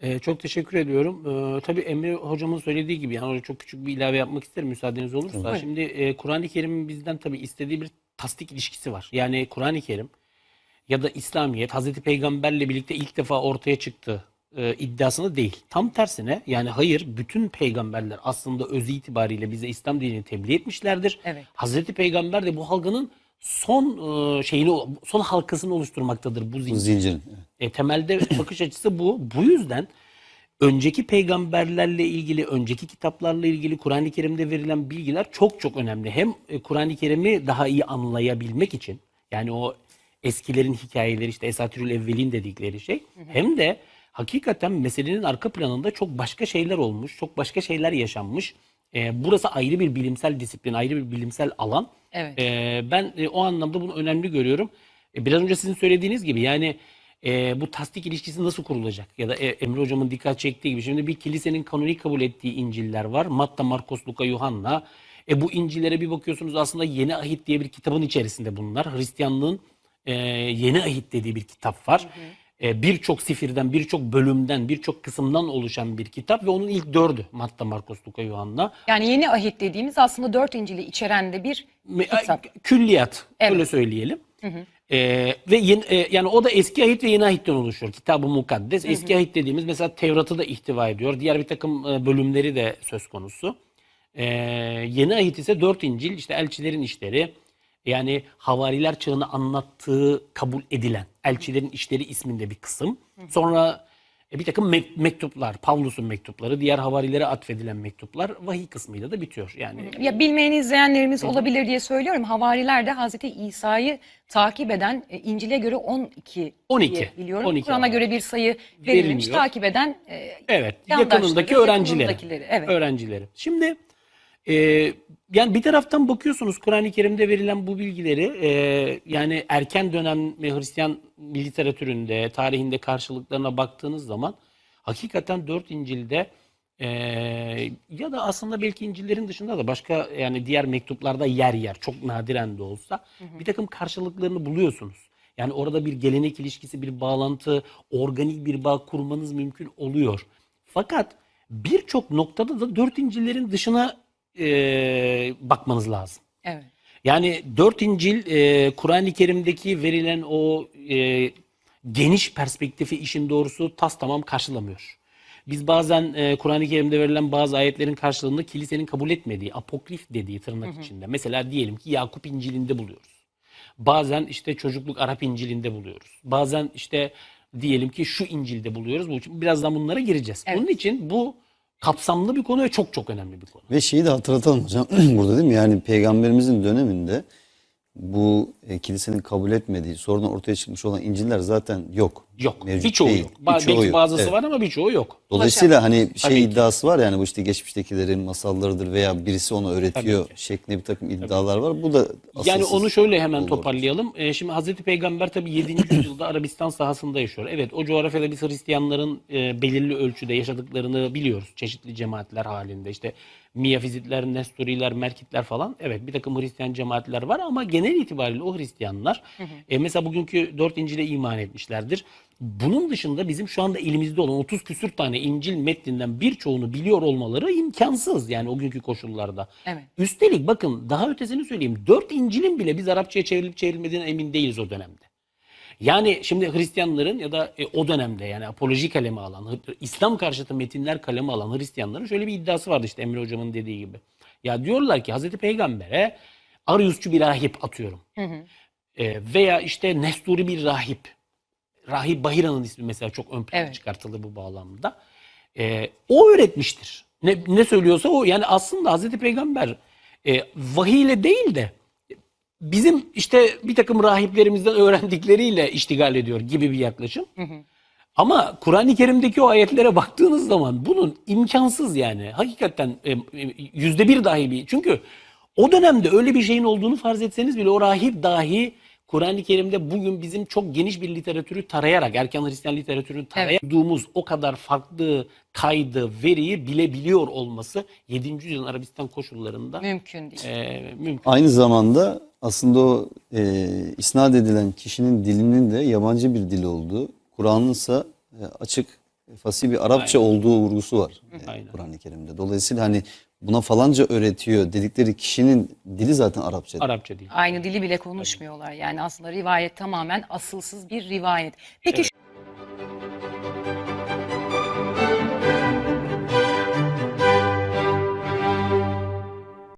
Ee, çok teşekkür ediyorum. Ee, tabii Emre hocamın söylediği gibi yani çok küçük bir ilave yapmak isterim müsaadeniz olursa. Tabii. Şimdi e, Kur'an-ı Kerim'in bizden tabii istediği bir tasdik ilişkisi var. Yani Kur'an-ı Kerim ya da İslamiyet Hazreti Peygamberle birlikte ilk defa ortaya çıktı e, iddiasını değil. Tam tersine yani hayır bütün peygamberler aslında özü itibariyle bize İslam dinini tebliğ etmişlerdir. Evet. Hazreti Peygamber de bu halkının son e, şeyini son halkasını oluşturmaktadır bu Bu zincir. zincirin. evet. E, temelde bakış açısı bu. Bu yüzden önceki peygamberlerle ilgili, önceki kitaplarla ilgili Kur'an-ı Kerim'de verilen bilgiler çok çok önemli. Hem e, Kur'an-ı Kerim'i daha iyi anlayabilmek için yani o eskilerin hikayeleri işte Esatirül Evvelin dedikleri şey hem de hakikaten meselenin arka planında çok başka şeyler olmuş, çok başka şeyler yaşanmış. E, burası ayrı bir bilimsel disiplin, ayrı bir bilimsel alan. Evet. Ee, ben e, o anlamda bunu önemli görüyorum. E, biraz önce sizin söylediğiniz gibi yani e, bu tasdik ilişkisi nasıl kurulacak? Ya da e, Emre Hocam'ın dikkat çektiği gibi şimdi bir kilisenin kanonik kabul ettiği İncil'ler var. Matta, Markos, Luka, Yuhanna. E, bu İncil'lere bir bakıyorsunuz aslında Yeni Ahit diye bir kitabın içerisinde bunlar. Hristiyanlığın e, Yeni Ahit dediği bir kitap var. E, birçok sifirden, birçok bölümden, birçok kısımdan oluşan bir kitap ve onun ilk dördü Matta, Markos, Luka, Yuhanna. Yani yeni ahit dediğimiz aslında dört İncil'i içeren de bir kitap. Külliyat Evet. öyle söyleyelim. Ee, ve yeni, e, yani o da eski ahit ve yeni ahitten oluşuyor. Kitab-ı Mukaddes. Eski ahit dediğimiz mesela Tevrat'ı da ihtiva ediyor. Diğer bir takım e, bölümleri de söz konusu. Ee, yeni ahit ise dört İncil işte elçilerin işleri yani havariler çağını anlattığı kabul edilen elçilerin işleri isminde bir kısım. Sonra e, bir takım mek- mektuplar, Pavlus'un mektupları, diğer havarilere atfedilen mektuplar vahiy kısmıyla da bitiyor. Yani Ya bilmeyen izleyenlerimiz olabilir diye söylüyorum. Havariler de Hazreti İsa'yı takip eden e, İncil'e göre 12 12, diye biliyorum. 12 Kur'an'a göre bir sayı verilmemiş. Verilmiyor. Takip eden e, Evet, yandaşları, yakınındaki öğrencileri. yakınındakileri, Evet. Öğrencileri. Şimdi e, yani bir taraftan bakıyorsunuz Kur'an-ı Kerim'de verilen bu bilgileri e, yani erken dönem Hristiyan literatüründe, tarihinde karşılıklarına baktığınız zaman hakikaten dört İncil'de e, ya da aslında belki İncil'lerin dışında da başka yani diğer mektuplarda yer yer çok nadiren de olsa bir takım karşılıklarını buluyorsunuz. Yani orada bir gelenek ilişkisi, bir bağlantı, organik bir bağ kurmanız mümkün oluyor. Fakat birçok noktada da dört İncil'lerin dışına e, bakmanız lazım. evet. Yani dört İncil e, Kur'an-ı Kerim'deki verilen o e, geniş perspektifi işin doğrusu tas tamam karşılamıyor. Biz bazen e, Kur'an-ı Kerim'de verilen bazı ayetlerin karşılığında kilisenin kabul etmediği, apokrif dediği tırnak içinde. Mesela diyelim ki Yakup İncil'inde buluyoruz. Bazen işte çocukluk Arap İncil'inde buluyoruz. Bazen işte diyelim ki şu İncil'de buluyoruz. Birazdan bunlara gireceğiz. Evet. Onun için bu kapsamlı bir konu ve çok çok önemli bir konu. Ve şeyi de hatırlatalım hocam burada değil mi? Yani peygamberimizin döneminde bu e, kilisenin kabul etmediği, sonradan ortaya çıkmış olan İncil'ler zaten yok. Yok. Mevcut birçoğu değil. yok. Ba- Birçoğu belki yok. bazısı Evet. var ama birçoğu yok. Dolayısıyla hani Tabii şey ki. iddiası var yani bu işte geçmiştekilerin masallarıdır veya birisi onu öğretiyor şeklinde bir takım iddialar var. Bu da Yani asılsız onu şöyle hemen olur. toparlayalım. Ee, şimdi Hazreti Peygamber tabii 7. yüzyılda Arabistan sahasında yaşıyor. Evet o coğrafyada biz Hristiyanların e, belirli ölçüde yaşadıklarını biliyoruz. Çeşitli cemaatler halinde işte Miyafizitler, Nesturiler, Merkitler falan. Evet bir takım Hristiyan cemaatler var ama genel itibariyle o Hristiyanlar e, mesela bugünkü dört İncil'e iman etmişlerdir. Bunun dışında bizim şu anda elimizde olan 30 küsür tane İncil metninden birçoğunu biliyor olmaları imkansız yani o günkü koşullarda. Evet. Üstelik bakın daha ötesini söyleyeyim. Dört İncil'in bile biz Arapçaya çevrilip çevrilmediğine emin değiliz o dönemde. Yani şimdi Hristiyanların ya da e, o dönemde yani apoloji kalemi alan, Hı- İslam karşıtı metinler kalemi alan Hristiyanların şöyle bir iddiası vardı işte Emre Hocam'ın dediği gibi. Ya diyorlar ki Hazreti Peygamber'e Ariusçu bir rahip atıyorum. E, veya işte Nesturi bir rahip. Rahip Bahira'nın ismi mesela çok ön plana Evet. çıkartıldı bu bağlamda. E, o öğretmiştir. Ne, ne söylüyorsa o. Yani aslında Hazreti Peygamber e, vahiy ile değil de bizim işte bir takım rahiplerimizden öğrendikleriyle iştigal ediyor gibi bir yaklaşım. Ama Kur'an-ı Kerim'deki o ayetlere baktığınız zaman bunun imkansız yani. Hakikaten e, e, yüzde bir dahi bir. Çünkü o dönemde öyle bir şeyin olduğunu farz etseniz bile o rahip dahi Kur'an-ı Kerim'de bugün bizim çok geniş bir literatürü tarayarak, erken Hristiyan literatürünü tarayduğumuz o kadar farklı kaydı, veriyi bilebiliyor olması 7. yüzyılın Arabistan koşullarında Mümkün değil. e, mümkün. Aynı zamanda aslında o e, isnat edilen kişinin dilinin de yabancı bir dil olduğu, Kur'an'ın ise açık fasih bir Arapça olduğu vurgusu var e, Aynen. Kur'an-ı Kerim'de. Dolayısıyla hani buna falanca öğretiyor dedikleri kişinin dili zaten Arapça. değil. Arapça değil. Aynı dili bile konuşmuyorlar. Yani aslında rivayet tamamen asılsız bir rivayet. Peki